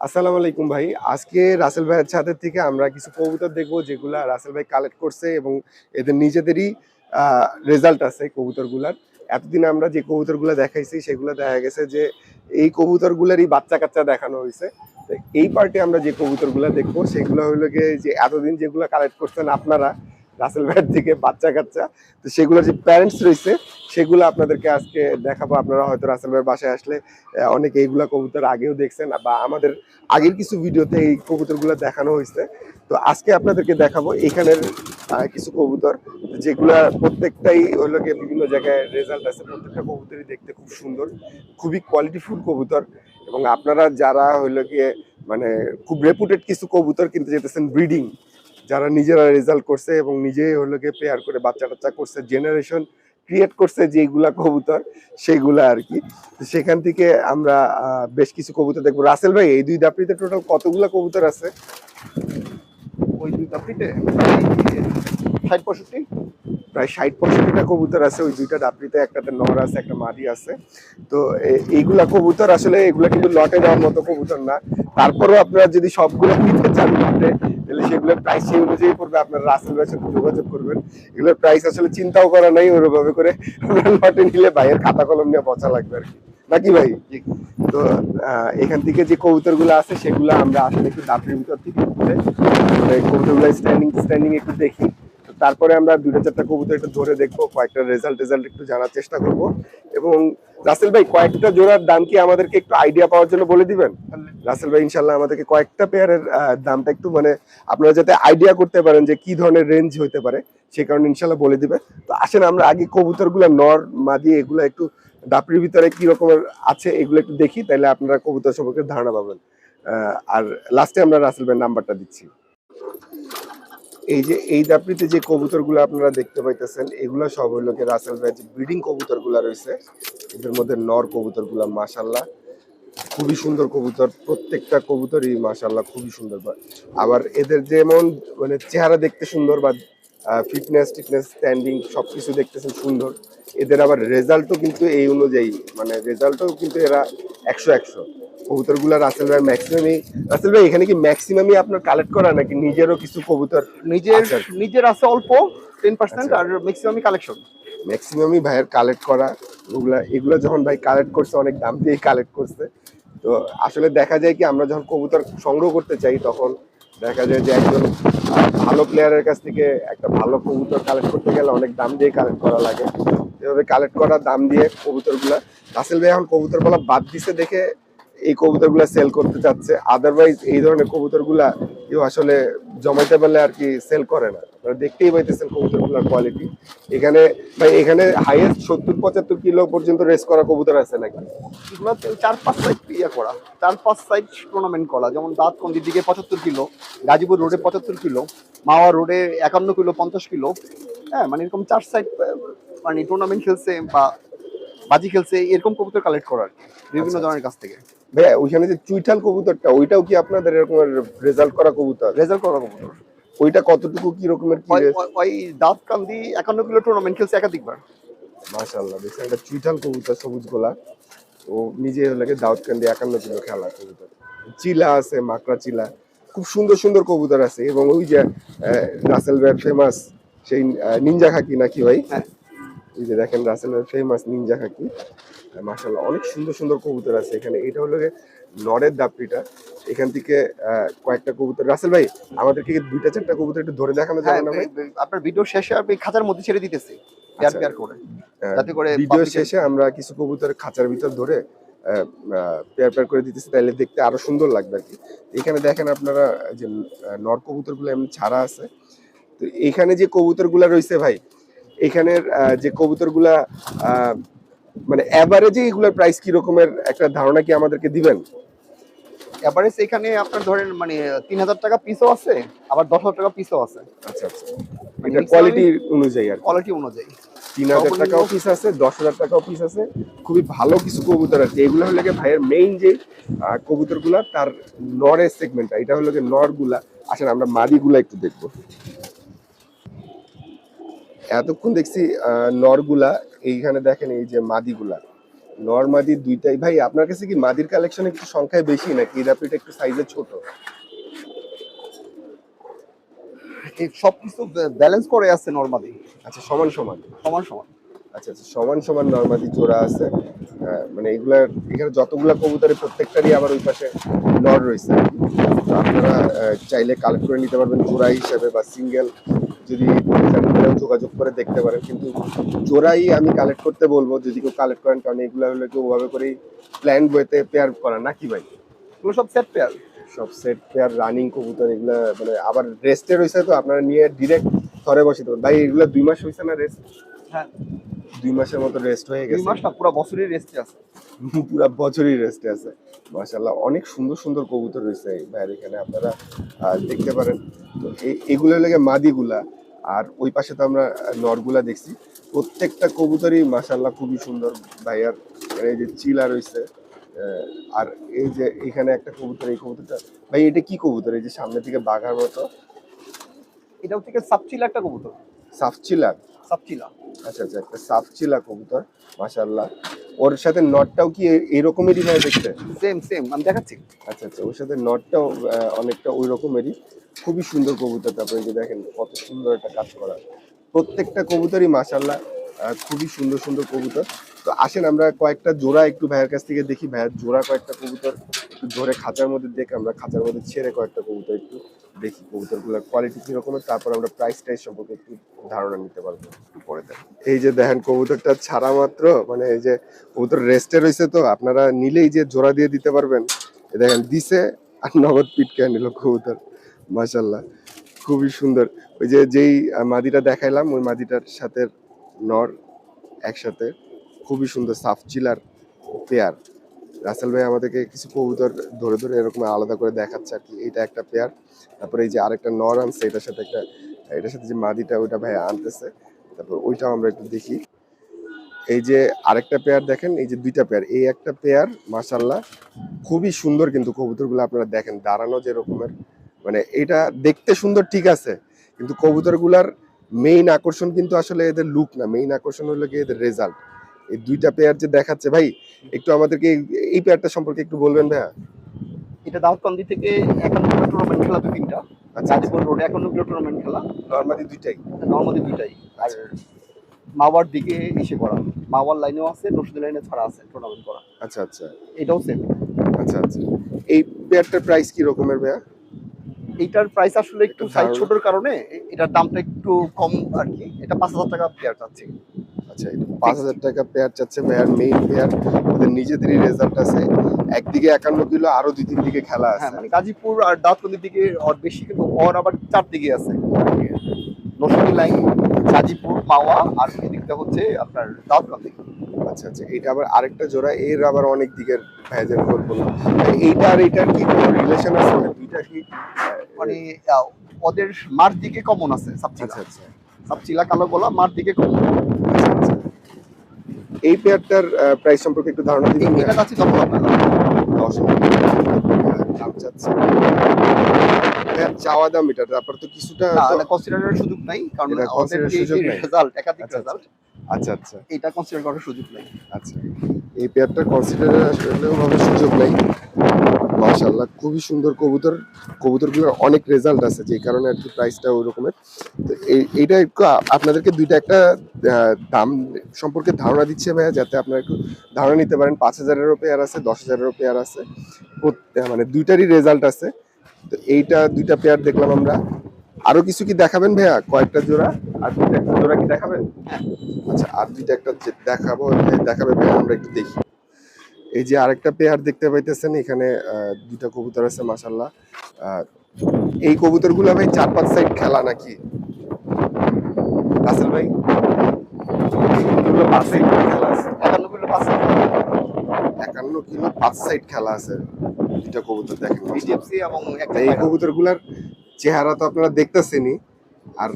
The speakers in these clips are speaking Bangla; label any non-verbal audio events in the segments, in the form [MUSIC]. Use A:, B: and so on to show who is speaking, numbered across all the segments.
A: আসসালামু আলাইকুম ভাই। আজকে রাসেল ভাইয়ের ছাদের থেকে আমরা কিছু কবুতর দেখব যেগুলা রাসেল ভাই কালেক্ট করছে এবং এদের নিজেদেরই রেজাল্ট আছে কবুতরগুলার। এতদিন আমরা যে কবুতরগুলো দেখাইছি, সেগুলো দেখা গেছে যে এই কবুতরগুলারই বাচ্চা কাচ্চা দেখানো হয়েছে এই পার্টে আমরা যে কবুতরগুলো দেখব, সেগুলো হলো গিয়ে যে এতদিন যেগুলো কালেক্ট করছেন আপনারা রাসেল ভাইয়ের দিকে বাচ্চা কাচ্চা। তো সেগুলোর যে প্যারেন্টস রয়েছে, সেগুলো আপনাদেরকে আজকে দেখাবো। আপনারা হয়তো রাসেল ভাইয়ের বাসায় আসলে অনেকে এইগুলা কবুতর আগেও দেখছেন, বা আমাদের আগের কিছু ভিডিওতে এই কবুতরগুলো দেখানো হয়েছে। তো আজকে আপনাদেরকে দেখাবো এখানের কিছু কবুতর, যেগুলা প্রত্যেকটাই হলো গিয়ে বিভিন্ন জায়গায় রেজাল্ট আছে। প্রত্যেকটা কবুতরই দেখতে খুব সুন্দর, খুবই কোয়ালিটিফুল কবুতর। এবং আপনারা যারা হইল গিয়ে মানে খুব রেপুটেড কিছু কবুতর কিনতে যেতেছেন ব্রিডিং যারা নিজেরা রেজাল্ট করছে এবং নিজেই হলো গিয়ে পেয়ার করে বাচ্চা টাচ্চা করছে জেনারেশন ক্রিয়েট করছে যেগুলা কবুতর সেগুলা আর কি। তো সেখান থেকে আমরা বেশ কিছু কবুতর দেখব। রাসেল ভাই এই দুই দাপড়িতে টোটাল কতগুলা কবুতর আছে?
B: ওই দুই কাপড়িতে ষাট পঁয়ষট্টি?
A: প্রায় ষাট পঁয়ষট্টিটা কবুতর আছে ওই দুইটা ডাবরিতে একটাতে নর আছে একটা মাদি আছে। তো এইগুলা কবুতর আসলে এগুলা কিন্তু লটে দেওয়ার মতো কবুতর না। তারপরেও আপনারা যদি সবগুলো কিনতে চান লটে তাহলে সেগুলোর প্রাইস সেই অনুযায়ী পড়বে। আপনারা রাসেল ভাইয়ের সাথে যোগাযোগ করবেন। এগুলোর প্রাইস আসলে চিন্তাও করা নাই ওরভাবে করে আপনারা লটে নিলে ভাইয়ের খাতা কলম নিয়ে বসা লাগবে আর কি। নাকি ভাই? তো এখান থেকে যে কবুতরগুলো আছে সেগুলো আমরা আসলে একটু দাপের ভিতর থেকে মানে কবুতরগুলো স্ট্যান্ডিং স্ট্যান্ডিং একটু দেখি। তারপরে আমরা দুটো চারটা কবুতর একটু ধরে দেখব, কয়েকটা রেজাল্ট রেজাল্ট একটু জানার চেষ্টা করব। এবং রাসেল ভাই, কয়েকটা জোড়ার দাম কি আমাদেরকে একটু আইডিয়া পাওয়ার জন্য বলে দিবেন? রাসেল ভাই ইনশাল্লাহ আমাদেরকে কয়েকটা পেয়ারের দামটা একটু মানে আপনারা যাতে আইডিয়া করতে পারেন যে কি ধরনের রেঞ্জ হইতে পারে, সে কারণে ইনশাল্লাহ বলে দিবে তো আসেন আমরা আগে কবুতরগুলো নর, মাদি, এগুলো একটু দাপড়ির ভিতরে কি রকমের আছে এগুলো একটু দেখি তাহলে আপনারা কবুতর সম্পর্কে ধারণা পাবেন। আর লাস্টে আমরা রাসেল ভাইয়ের নাম্বারটা দিচ্ছি। এই যে, এই দাপড়িতে যে কবুতরগুলো আপনারা দেখতে পাইতেছেন, এগুলো সব হইল কি রাসেল ভাই যে ব্রিডিং কবুতরগুলো রয়েছে। এদের মধ্যে নর কবুতরগুলো মাশাল্লাহ খুবই সুন্দর কবুতর, প্রত্যেকটা কবুতরই মাশাল্লাহ খুবই সুন্দর আবার এদের যেমন মানে চেহারা দেখতে সুন্দর বা ফিটনেস টিটনেস স্ট্যান্ডিং সবকিছু দেখতেছেন সুন্দর। এদের আবার রেজাল্টও কিন্তু এই অনুযায়ী মানে রেজাল্টও কিন্তু এরা একশো একশো কবুতরগুলো রাসেল ভাই ম্যাক্সিমামই রাসেল ভাই এখানে কি ম্যাক্সিমামই আপনার কালেক্ট করা নাকি নিজেরও কিছু কবুতর
B: নিজের। নিজের আছে অল্প টেন পার্সেন্ট
A: আচ্ছা।
B: আর ম্যাক্সিমামই কালেকশন
A: ম্যাক্সিমামই ভাইয়ের কালেক্ট করা ওগুলা এগুলো যখন ভাই কালেক্ট করছে অনেক দাম দিয়ে কালেক্ট করছে তো আসলে দেখা যায় কি আমরা যখন কবুতর সংগ্রহ করতে চাই তখন দেখা যায় যে একজন ভালো প্লেয়ারের কাছ থেকে একটা ভালো কবুতর কালেক্ট করতে গেলে অনেক দাম দিয়ে কালেক্ট করা লাগে এভাবে কালেক্ট করা, দাম দিয়ে কবুতরগুলা। রাসেল ভাই এখন কবুতর বলা বাদ দিছে দেখে এই কবুতরগুলা সেল করতে চাচ্ছে। আদারওয়াইজ এই ধরনের কবুতরগুলা কেউ আসলে জমাইতে পারলে আর কি সেল করে না। দেখতেই পাইতেছেন কবুতরগুলোর কোয়ালিটি এখানে ভাই, এখানে হাইয়েস্ট সত্তর, পঁচাত্তর কিলো পর্যন্ত রেস করা কবুতর আছে নাকি?
B: এগুলো চার, পাঁচ সাইড ইয়ে করা। চার, পাঁচ সাইড টুর্নামেন্ট করা। যেমন দাঁতকন্দির দিকে পঁচাত্তর কিলো গাজীপুর রোডে পঁচাত্তর কিলো মাওয়া রোডে একান্ন কিলো পঞ্চাশ কিলো হ্যাঁ মানে এরকম চার সাইড মানে টুর্নামেন্ট খেলছে বা বাজি খেলছে এরকম কবুতর কালেক্ট করার বিভিন্ন
A: আচ্ছা।
B: জনের কাছ থেকে।
A: ভাইয়া ওইখানে যে চুইঠাল কবুতরটা ওইটাও কি আপনাদের এরকম রেজাল্ট করা কবুতর?
B: রেজাল্ট করা কবুতর।
A: ওইটা কতটুকু কি রকমের কি
B: ওই- ওই দাঁতকান্দি একান্ন কিলো টুর্নামেন্ট খেলছে একাধিকবার।
A: মাশাআল্লাহ দেখছেন একটা চুইঠাল কবুতর সবুজ গোলা। ও নিজে লাগে দাউদকান্দি একান্ন কিলো খেলা কবুতর। চিলা আছে মাকড়া চিলা। খুব সুন্দর সুন্দর কবুতর আছে। এবং ওই যে রাসেল ভাইয়ের ফেমাস সেই নিনজা খাকি নাকি ভাই?
B: হ্যাঁ।
A: এই যে দেখেন রাসেল ভাইয়ের ফেমাস নিনজা খাকি মাশাআল্লাহ অনেক সুন্দর সুন্দর কবুতর আছে এখানে। এটা হলো নরের দাপড়িটা এখান থেকে কয়েকটা কবুতর। রাসেল ভাই আমাদেরকে কি দুইটা চারটা কবুতর একটু ধরে দেখানো
B: হ্যাঁ
A: যাবে না ভাই?
B: আপনার ভিডিও শেষে আমি খাঁচার মধ্যে ছেড়ে দিতেছি। পেয়ার
A: আচ্ছা।
B: পেয়ার করে। যাতে করে
A: ভিডিও শেষে আমরা কিছু কবুতর খাঁচার ভিতর ধরে পেয়ার পেয়ার করে দিতেছি তাহলে দেখতে আরও সুন্দর লাগবে আর কি। এখানে দেখেন আপনারা যে নর কবুতরগুলো এমনি ছাড়া আছে। তো এখানে যে কবুতরগুলা রয়েছে ভাই এখানের যে কবুতরগুলা মানে অ্যাভারেজে এগুলোর প্রাইস কি রকমের একটা ধারণা কি আমাদেরকে দিবেন?
B: এভারেজ এখানে আপনার ধরেন মানে তিন হাজার টাকা পিসও আছে আবার দশ হাজার টাকা পিসও আছে।
A: আচ্ছা আচ্ছা।
B: মানে
A: এটা কোয়ালিটি অনুযায়ী আর
B: কোয়ালিটি অনুযায়ী।
A: তিন হাজার টাকাও পিস আছে দশ হাজার টাকাও পিস আছে। খুবই ভালো কিছু কবুতর আছে। এগুলো হলো গিয়ে ভাইয়ের মেইন যে কবুতরগুলা তার নরের সেগমেন্টটা এটা হলো গিয়ে নরগুলা আসেন আমরা মাদি গুলা একটু দেখব। এতক্ষণ দেখছি নরগুলা এইখানে দেখেন এই যে মাদি গুলা নর্মাদি দুইটাই। ভাই আপনার কাছে কি মাদির কালেকশন একটু সংখ্যায় বেশি নাকি ইরাপিটা একটু সাইজে ছোট?
B: এই সবকিছু ব্যালেন্স করে আছে নর্মালি
A: আচ্ছা সমান সমান।
B: সমান সমান।
A: আচ্ছা আচ্ছা সমান সমান নর্মাদি জোড়া আছে। মানে এগুলা এখানে যতগুলা কবুতরে প্রত্যেকটারই আবার ওই পাশে নর রয়েছে। আপনারা চাইলে কালেক্ট করে নিতে পারবেন জোড়া হিসেবে বা সিঙ্গেল যদি তাহলেও যোগাযোগ করে দেখতে পারেন। কিন্তু জোড়াই আমি কালেক্ট করতে বলব যদি কেউ কালেক্ট করেন কারণ এগুলা হলো কেউ ওভাবে করেই প্ল্যান বইতে পেয়ার করা না কি ভাই?
B: এগুলো সব সেট পেয়ার
A: সব সেট পেয়ার রানিং কবুতর এগুলো মানে আবার রেস্টে রয়েছে তো আপনারা নিয়ে ডিরেক্ট থরে বসে পারেন ভাই এগুলা দুই মাস হয়েছে না রেস্ট
B: হ্যাঁ।
A: দুই মাসের মতো রেস্ট হয়ে
B: দুই
A: গেছে।
B: মাস না [LAUGHS] পুরো বছরই রেস্টে আছে।
A: পুরা বছরই রেস্টে আছে। মাশাল্লাহ অনেক সুন্দর সুন্দর কবুতর রয়েছে ভাইয়ের এখানে আপনারা দেখতে পারেন। তো এগুলো লাগে মাদিগুলা আর ওই পাশে তো আমরা নরগুলা দেখছি। প্রত্যেকটা কবুতরই মাশাল্লাহ খুবই সুন্দর ভাইয়ার মানে এই যে চিলা রয়েছে আর এই যে এখানে একটা কবুতর এই কবুতরটা ভাই এটা কি কবুতর? এই যে সামনে থেকে বাঘার মতো।
B: এটাও থেকে সাপচিলা একটা কবুতর?
A: সাফচিলা
B: সাপচিলা।
A: আচ্ছা আচ্ছা একটা সাফচিলা কবুতর মাশাল্লাহ ওর সাথে নটটাও কি এরকমেরই হয় দেখতে?
B: সেম সেম আমি দেখাচ্ছি।
A: আচ্ছা আচ্ছা ওর সাথে নটটাও অনেকটা ওই রকমেরই খুবই সুন্দর কবুতর তারপরে যে দেখেন কত সুন্দর একটা কাজ করা। প্রত্যেকটা কবুতরই মাশাল্লাহ আহ, খুবই সুন্দর সুন্দর কবুতর। তো আসেন আমরা কয়েকটা জোড়া একটু ভাইয়ের কাছ থেকে দেখি। ভাইয়ের জোড়া কয়েকটা কবুতর একটু ধরে খাঁচার মধ্যে দেখে আমরা খাঁচার মধ্যে ছেড়ে কয়েকটা কবুতর একটু দেখি। কবুতরগুলোর কোয়ালিটি কিরকমের তারপর আমরা প্রাইস টাইস সম্পর্কে একটু ধারণা নিতে পারব একটু পরে এই যে দেখেন কবুতরটা ছাড়া মাত্র মানে এই যে কবুতর রেস্টে রয়েছে তো আপনারা নিলেই যে জোড়া দিয়ে দিতে পারবেন। দেখেন দিছে আর নগদ পিটকে নিল কবুতর। মাশাল্লাহ খুবই সুন্দর। ওই যে যেই মাদিটা দেখাইলাম, ওই মাদিটার সাথে নর একসাথে, খুবই সুন্দর সাফ চিলার পেয়ার রাসেল ভাই আমাদেরকে কিছু কবুতর ধরে ধরে এরকম আলাদা করে দেখাচ্ছে আর কি এটা একটা পেয়ার তারপরে এই যে আরেকটা নর আনছে, এটার সাথে একটা, এটার সাথে যে মাদিটা, ওইটা ভাই আনতেছে। তারপর ওইটাও আমরা একটু দেখি। এই যে আরেকটা পেয়ার দেখেন, এই যে দুইটা পেয়ার এই একটা পেয়ার মাশাল্লাহ খুবই সুন্দর কিন্তু কবুতরগুলো আপনারা দেখেন, দাঁড়ানো যে রকমের মানে এটা দেখতে সুন্দর ঠিক আছে কিন্তু কবুতরগুলার মেইন আকর্ষণ কিন্তু আসলে এদের লুক না। মেইন আকর্ষণ হলো কি এদের রেজাল্ট এই দুইটা পেয়ার যে দেখাচ্ছে ভাই একটু আমাদেরকে এই- পেয়ারটা সম্পর্কে একটু বলবেন ভাইয়া?
B: এটা দাউদকান্দি থেকে একান্ন কিলো টুর্নামেন্ট খেলা দুই তিনটা।
A: আচ্ছা
B: গাজীপুর রোডে একান্ন কিলো টুর্নামেন্ট খেলা।
A: নর্মালি দুইটাই?
B: নর্মালি দুইটাই। আর মাওয়ার দিকে এসে করা মাওয়ার লাইনেও আছে নসুদের লাইনে ছাড়া আছে টুর্নামেন্ট করা।
A: আচ্ছা আচ্ছা।
B: এটাও সেম
A: আচ্ছা আচ্ছা। এই পেয়ারটার প্রাইস কি রকমের ভাইয়া?
B: এইটার প্রাইস আসলে একটু সাইজ ছোটর কারণে এটার দামটা একটু কম আর কি এটা পাঁচ হাজার টাকা পেয়ার চাচ্ছি।
A: আচ্ছা পাঁচ হাজার টাকা পেয়ার চাচ্ছে ভাইয়ার মেইন পেয়ার ওদের নিজেদেরই রেজাল্ট আছে। একদিকে একান্ন কিলো আরও দুই তিন দিকে খেলা
B: হ্যাঁ
A: আছে।
B: মানে গাজীপুর আর দাউদকান্দির দিকে ওর বেশি কিন্তু ওর আবার চারদিকে আছে। নসুদি লাইন গাজীপুর মাওয়া আর এদিকটা হচ্ছে আপনার দাউদকান্দি
A: আচ্ছা আচ্ছা এটা আবার আরেকটা জোড়া। এর আবার অনেক দিকের ভেজাল না এইটা আর এইটার কি কোনো রিলেশন আছে? দুইটা কি
B: মানে ওদের মার দিকে কমন আছে সাবচিলা
A: আচ্ছা আচ্ছা।
B: কালো গোলা মার দিকে কমন
A: আচ্ছা, আচ্ছা। এই পেয়ারটার প্রাইস সম্পর্কে একটু ধারণা
B: এটা আপনারা
A: দশ দাম চাচ্ছে। চাওয়া দাম এটা তারপর তো কিছুটা
B: কনসিডারের সুযোগ নাই কারণ ওদের রেজাল্ট একাধিক
A: আচ্ছা,
B: রেজাল্ট
A: আচ্ছা আচ্ছা।
B: এটা কনসিডার করার সুযোগ নাই।
A: আচ্ছা। এই পেয়ারটা কনসিডার আসলে ভাবে সুযোগ নেই। মাশাআল্লাহ, খুবই সুন্দর কবুতর। কবুতরগুলোর অনেক রেজাল্ট আছে, যে কারণে আর কি প্রাইসটা ওই রকমের। তো এই- এইটা একটু আপনাদেরকে দুইটা একটা দাম সম্পর্কে ধারণা দিচ্ছে ভাইয়া, যাতে আপনারা একটু ধারণা নিতে পারেন। পাঁচ হাজারেরও পেয়ার আছে, দশ হাজারেরও পেয়ার আছে। মানে দুইটারই রেজাল্ট আছে। তো এইটা, দুইটা পেয়ার দেখলাম আমরা। আরও কিছু কি দেখাবেন ভাইয়া? কয়েকটা জোড়া? আর দুইটা একটা জোড়া কি দেখাবেন? আচ্ছা আর দুইটা একটা দেখাবো দেখাবে ভাইয়া আমরা একটু দেখি। এই যে আরেকটা পেয়ার দেখতে পাইতেছেন এখানে দুইটা কবুতর আছে মাসাল্লাহ এই কবুতরগুলো ভাই চার পাঁচ সাইড খেলা নাকি? রাসেল ভাই? পাঁচ সাইড খেলা আছে।
B: একান্ন কিলো পাঁচ
A: একান্ন কিলো পাঁচ সাইড খেলা আছে। দুইটা কবুতর দেখেন এই কবুতরগুলার চেহারা তো আপনারা দেখতেছেনই। আর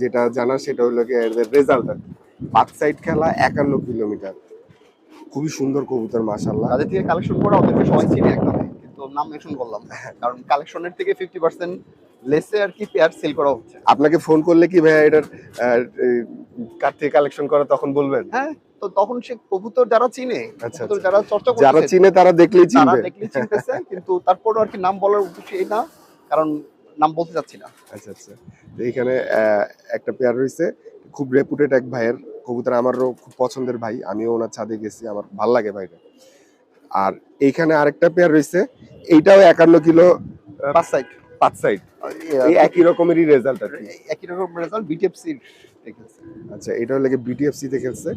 A: যেটা জানার সেটা হলো কি এদের রেজাল্ট পাঁচ সাইড খেলা একান্ন কিলোমিটার। খুবই সুন্দর কবুতর মাশাল্লাহ
B: তাদের থেকে কালেকশন করা ওদেরকে সবাই চিনে একদম কিন্তু নাম মেনশন করলাম। কারণ কালেকশনের থেকে ফিফটি পার্সেন্ট লেসে আর কি পেয়ার সেল করা হচ্ছে।
A: আপনাকে ফোন করলে কি ভাইয়া এটার কার থেকে কালেকশন করা তখন বলবেন?
B: হ্যাঁ তো তখন সে কবুতর যারা চিনে
A: আচ্ছা,
B: কবুতর যারা চর্চা
A: যারা চিনে তারা দেখলেই
B: তারা
A: চিনবে।
B: দেখলে চিনতেছে কিন্তু তারপরও আর কি নাম বলার উদ্দেশ্য এই না। কারণ নাম বলতে চাচ্ছি না।
A: আচ্ছা আচ্ছা। তো এখানে একটা পেয়ার রয়েছে। খুব রেপুটেড এক ভাইয়ের কবুতর আমারও খুব পছন্দের ভাই। আমিও ওনার ছাদে গেছি আমার ভালো লাগে ভাইটা। আর এইখানে আরেকটা পেয়ার রয়েছে। এইটাও একান্ন কিলো
B: পাঁচ সাইড
A: পাঁচ সাইড এই একই রকমেরই রেজাল্ট আর কি।
B: একই রকম রেজাল্ট বিটিএফসির দেখেছে
A: আচ্ছা এটা হলো বিটিএফসি তে খেলছে?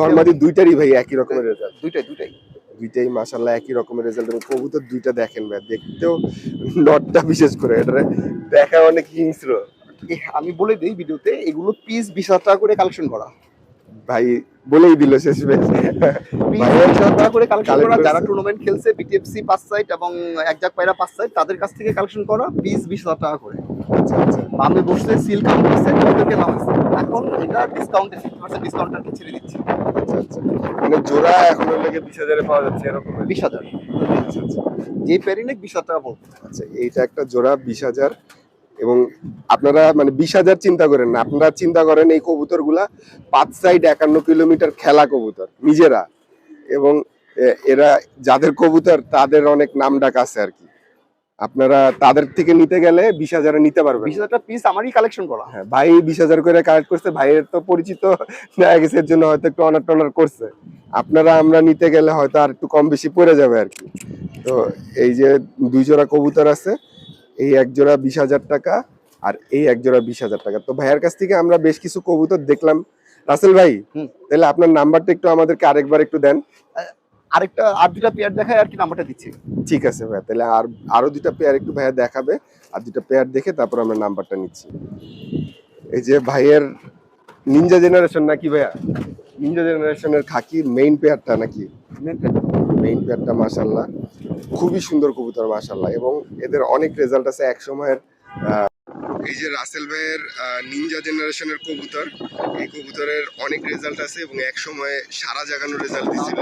A: নর্মালি দুইটারই ভাই একই রকমের রেজাল্ট
B: দুইটাই দুইটাই।
A: দুইটাই মাশাল্লাহ একই রকমের রেজাল্ট এবং কবুতর দুইটা দেখেন ভাই দেখতেও নটটা বিশেষ করে এটা দেখা অনেক হিংস্র
B: আমি বলে দিই ভিডিওতে এগুলো পিস বিশ হাজার টাকা করে কালেকশন করা।
A: ভাই বলেই দিল শেষ
B: টাকা করে কালেকশন করা যারা টুর্নামেন্ট খেলছে বিটিএফসি পাঁচ সাইড এবং এক জাক পায়রা পাঁচ সাইড তাদের কাছ থেকে কালেকশন করা পিস বিশ হাজার টাকা করে। আমি সিল কাউন্ট করছে ওদেরকে নামাইছে এখন এটা ডিসকাউন্টে ফিফটি পার্সেন্ট ডিসকাউন্টটাকে ছেড়ে দিচ্ছি।
A: আচ্ছা আচ্ছা। মানে জোড়া এখন হলো বিশ হাজারে পাওয়া যাচ্ছে এরকম
B: বিশ হাজার।
A: আচ্ছা আচ্ছা।
B: যে পেরিনেক বিশ হাজার টাকা বলতো
A: আচ্ছা এইটা একটা জোড়া বিশ হাজার। এবং আপনারা মানে বিশ হাজার চিন্তা করেন না আপনারা চিন্তা করেন এই কবুতরগুলা পাঁচ সাইড একান্ন কিলোমিটার খেলা কবুতর নিজেরা। এবং এরা যাদের কবুতর তাদের অনেক নাম ডাক আছে আর কি। আপনারা তাদের থেকে নিতে গেলে বিশ হাজারে নিতে পারবেন।
B: বিশ হাজার টাকা পিস আমারই কালেকশন করা।
A: হ্যাঁ ভাই বিশ হাজার করে কালেক্ট করছে ভাইয়ের তো পরিচিত [LAUGHS] দেখা গেছে এর জন্য হয়তো একটু অনার টনার করছে। আপনারা আমরা নিতে গেলে হয়তো আর একটু কম বেশি পড়ে যাবে আর কি। তো এই যে দুই জোড়া কবুতর আছে এই এক জোড়া বিশ হাজার টাকা আর এই এক জোড়া বিশ হাজার টাকা। তো ভাইয়ের কাছ থেকে আমরা বেশ কিছু কবুতর দেখলাম। রাসেল ভাই তাহলে আপনার নাম্বারটা একটু আমাদেরকে আরেকবার একটু দেন।
B: আরেকটা আর দুটা পেয়ার দেখায় আর কি নাম্বারটা দিচ্ছি।
A: ঠিক আছে ভাইয়া তাহলে আর আরও দুটা পেয়ার একটু ভাইয়া দেখাবে আর দুটা পেয়ার দেখে তারপর আমরা নাম্বারটা নিচ্ছি। এই যে ভাইয়ের নিনজা জেনারেশন নাকি ভাইয়া? নিনজা জেনারেশনের খাকি মেইন পেয়ারটা নাকি? মেইন পেয়ারটা মাশাল্লাহ খুবই সুন্দর কবুতর মাশাল্লাহ এবং এদের অনেক রেজাল্ট আছে এক সময়ের এই যে রাসেল ভাইয়ের নিনজা জেনারেশনের কবুতর এই কবুতরের অনেক রেজাল্ট আছে এবং এক সময় সারা জাগানো রেজাল্ট দিয়েছিল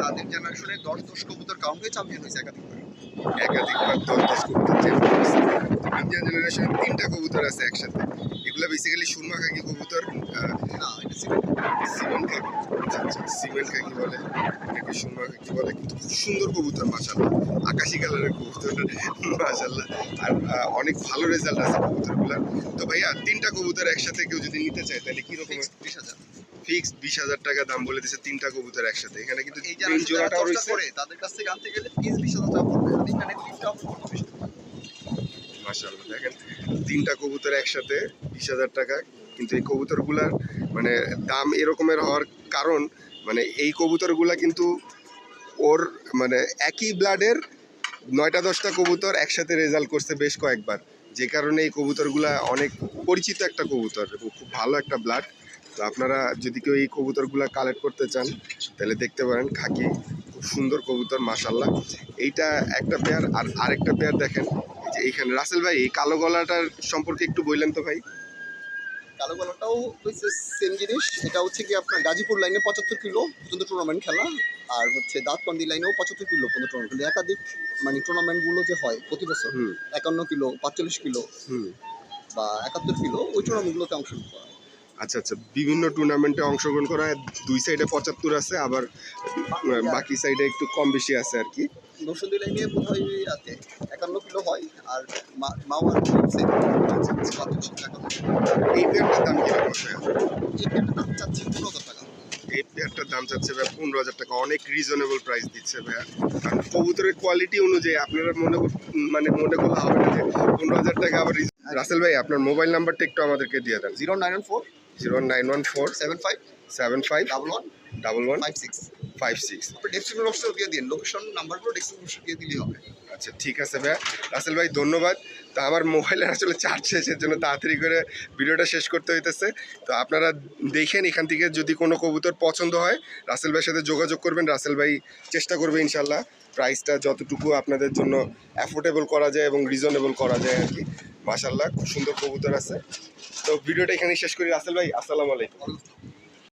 B: তাদের জেনারেশনে দশ দশ কবুতর কাউন্ট হয়ে চ্যাম্পিয়ন হয়েছে একাধিকবার।
A: একাধিকবার দশ দশ কবুতর চ্যাম্পিয়ন হয়েছে। জেনারেশনের তিনটা কবুতর আছে একসাথে। এগুলো বেসিক্যালি সুরমা কাকি কবুতর
B: এটা সিমেন্ট
A: আচ্ছা বলে অনেকে সুরমা খাকি বলে কিন্তু খুব সুন্দর কবুতর মাশাল্লাহ আকাশি কালারের কবুতর মাশাল্লাহ আর অনেক ভালো রেজাল্ট আছে কবুতরগুলার তো ভাইয়া তিনটা কবুতর একসাথে কেউ যদি নিতে চায় তাহলে কি রকম
B: বিশ হাজার
A: ফিক্স বিশ হাজার টাকা দাম বলে দিচ্ছে তিনটা কবুতর একসাথে এখানে কিন্তু
B: যারা
A: জোড়াটাও
B: করে তাদের কাছ থেকে আনতে গেলে পিস বিশ হাজার টাকা পড়বে এখানে তিনটা
A: মাশাআল্লাহ, দেখেন, তিনটা কবুতর একসাথে বিশ হাজার টাকা, কিন্তু এই কবুতরগুলার মানে দাম এরকমের হওয়ার কারণ মানে এই কবুতরগুলা কিন্তু ওর মানে একই ব্লাডের নয়টা, দশটা কবুতর একসাথে রেজাল্ট করছে বেশ কয়েকবার। যে কারণে এই কবুতরগুলা অনেক পরিচিত একটা কবুতর খুব ভালো একটা ব্লাড তো আপনারা যদি কেউ এই কবুতরগুলা কালেক্ট করতে চান, তাহলে দেখতে পারেন খাকি খুব সুন্দর কবুতর মাশাল্লাহ এইটা একটা পেয়ার আর আরেকটা পেয়ার দেখেন। যে এইখানে, রাসেল ভাই, এই কালো গলাটার সম্পর্কে একটু বললেন তো ভাই?
B: কালো কালোটাও হচ্ছে সেম জিনিস। এটা হচ্ছে কি আপনার গাজীপুর লাইনে পঁচাত্তর কিলো পর্যন্ত টুর্নামেন্ট খেলা। আর হচ্ছে দাঁতকান্দি লাইনেও পঁচাত্তর কিলো পর্যন্ত টুর্নামেন্ট একাধিক মানে টুর্নামেন্টগুলো যে হয় প্রতি বছর একান্ন কিলো পাঁচচল্লিশ কিলো
A: হুম।
B: বা একাত্তর কিলো ওই টুর্নামেন্টগুলোতে অংশগ্রহণ করা হয়।
A: আচ্ছা আচ্ছা। বিভিন্ন টুর্নামেন্টে অংশগ্রহণ করা দুই সাইডে পঁচাত্তর আছে আবার বাকি সাইডে একটু কম বেশি আছে আর কি।
B: লাইনে আছে একান্ন কিলো হয় আর মাওয়ার
A: এই পেয়ারটার দাম কীরকম
B: এই পেয়ারটার দাম চাচ্ছি পনেরো হাজার টাকা।
A: এই পেয়ারটার দাম চাচ্ছে ভাই পনেরো হাজার টাকা। অনেক রিজনেবল প্রাইস দিচ্ছে ভাইয়া। কারণ কবুতরের কোয়ালিটি অনুযায়ী আপনারা মনে মানে মনে করলে হবে না যে পনেরো হাজার টাকা আবার রাসেল ভাই আপনার মোবাইল নাম্বারটা একটু আমাদেরকে দিয়ে দেন।
B: Zero nine four
A: zero nine one four
B: seven five
A: seven five
B: double one
A: double one
B: five six
A: five six
B: আপনি ডেসক্রিপশন বক্সেও দিয়ে দিন লোকেশন নাম্বারগুলো ডেসক্রিপশন দিয়ে দিলেই হবে।
A: আচ্ছা ঠিক আছে ভাইয়া। রাসেল ভাই ধন্যবাদ। তো আমার মোবাইলের আসলে চার্জ শেষের জন্য তাড়াতাড়ি করে ভিডিওটা শেষ করতে হইতেছে। তো আপনারা দেখেন এখান থেকে যদি কোনো কবুতর পছন্দ হয় রাসেল ভাইয়ের সাথে যোগাযোগ করবেন। রাসেল ভাই চেষ্টা করবে ইনশাল্লাহ প্রাইসটা যতটুকু আপনাদের জন্য অ্যাফোর্ডেবল করা যায় এবং রিজনেবল করা যায় আর কি। মাসাল্লাহ খুব সুন্দর কবুতর আছে। তো ভিডিওটা এখানেই শেষ করি। রাসেল ভাই, আসসালামু আলাইকুম।